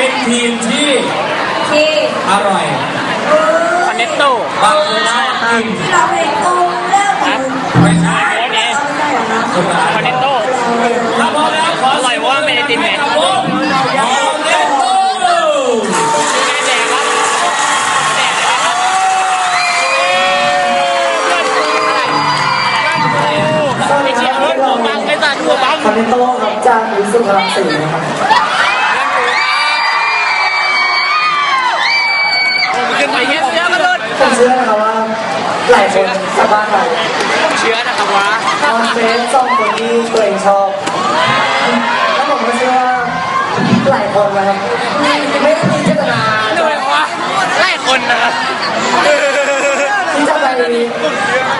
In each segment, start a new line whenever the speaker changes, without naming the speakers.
เป็นทีมที่
ที่
อร่อย
คอนเนตโต้
บางคนชอบกิน
ที่เราเป็
นโตเลิกไม่ใช่
คนละ
ชื่อนะ
ครับว่าหลายคนสามารถไป
เชื่อนะครับว่า
คอนเฟซซ่องคนที่ตัวเองชอบแล้วผมก็เชื่อว่าหลายคนนะครับไม่ได้มีเจตนา
เลยว่าหลายคนนะ
ที่จะไป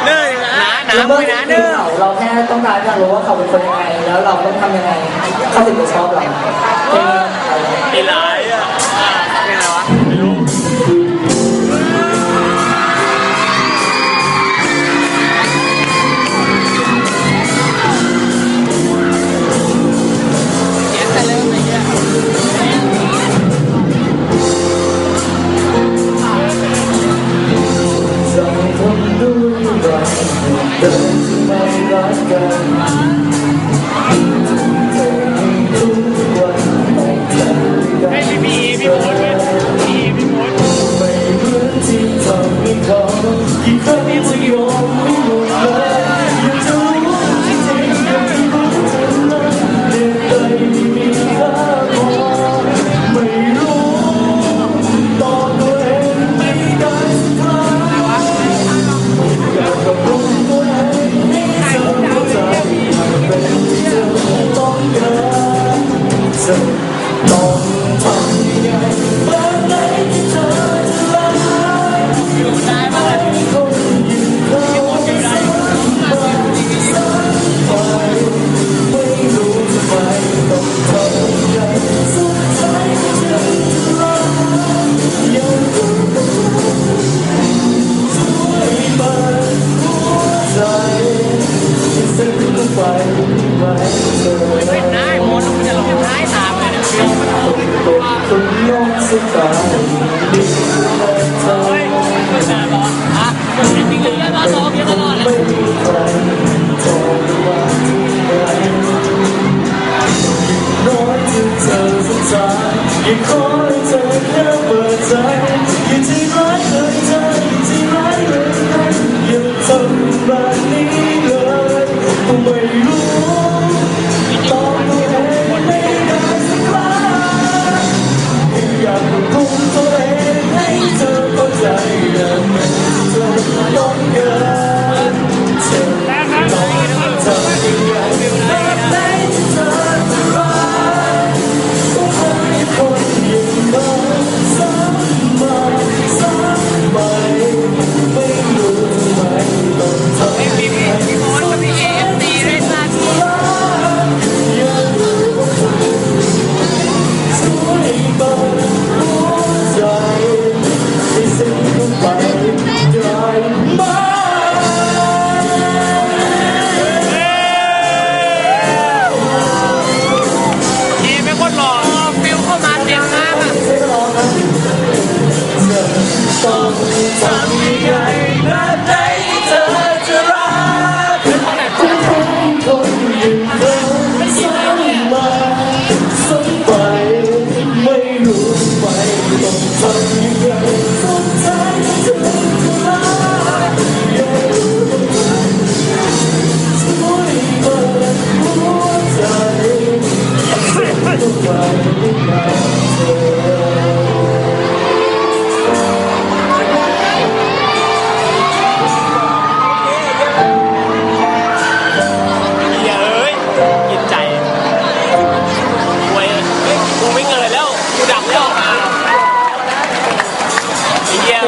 เนื่อยนะหนา
ด้ว
เนื่อ
เราแค่ต้องการจะรู้ว่าเขาเป็นคนยังไง แล้วเราต้องทำยังไง เขาถึงจะชอบเรา
เป็นไร just a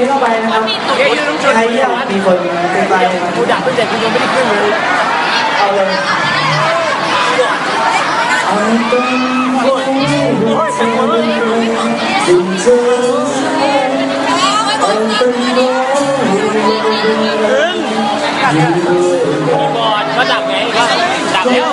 เข้าไป
นะค
รับ
ใครยังมีคนเป็นไปกู
ดักเป็
นเด็กกูยังไม่
ได้
ขึ้นเลยเอาเลยเอาต้
นโอ้ย
เป็
นคน
ดึงเจอเอาต้
นโอ้ยดึงเธ
อขึ้น
บอดก็ดับไงก็ดับแล้ว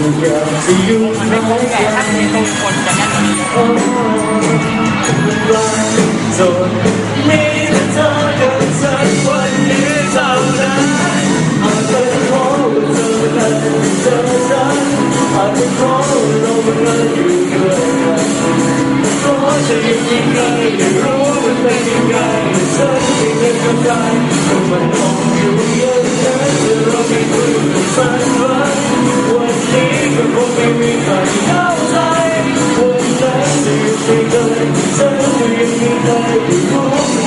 มันไม่คุ้มไงถ้าคนแน่นก
ว่านี้
อลย たい」「最後にたい」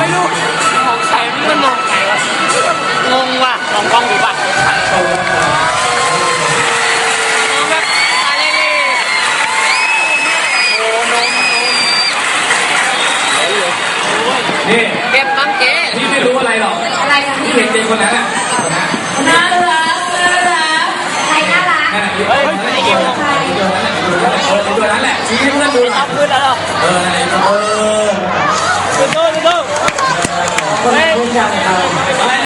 ไม่รู้ของใครไม่รู้งงใคร
วะงงว่ะลองกล้องดูป่ะนี่เก็บมังเก๋
พี่ไม่รู้อะไรหรอก
อะไรอะ
พี่เห็นเด็กคนนั้นน่ะ
น่ารักน่ารักใครน่ารัก
นั่นแหละเฮ้ยไอ้กิ๊บใครตัวนั้นแหละตัวนั้นเหละชี้เห้เพื่อนดู
เอาปืนแล้วหรอ
เออ จำเอา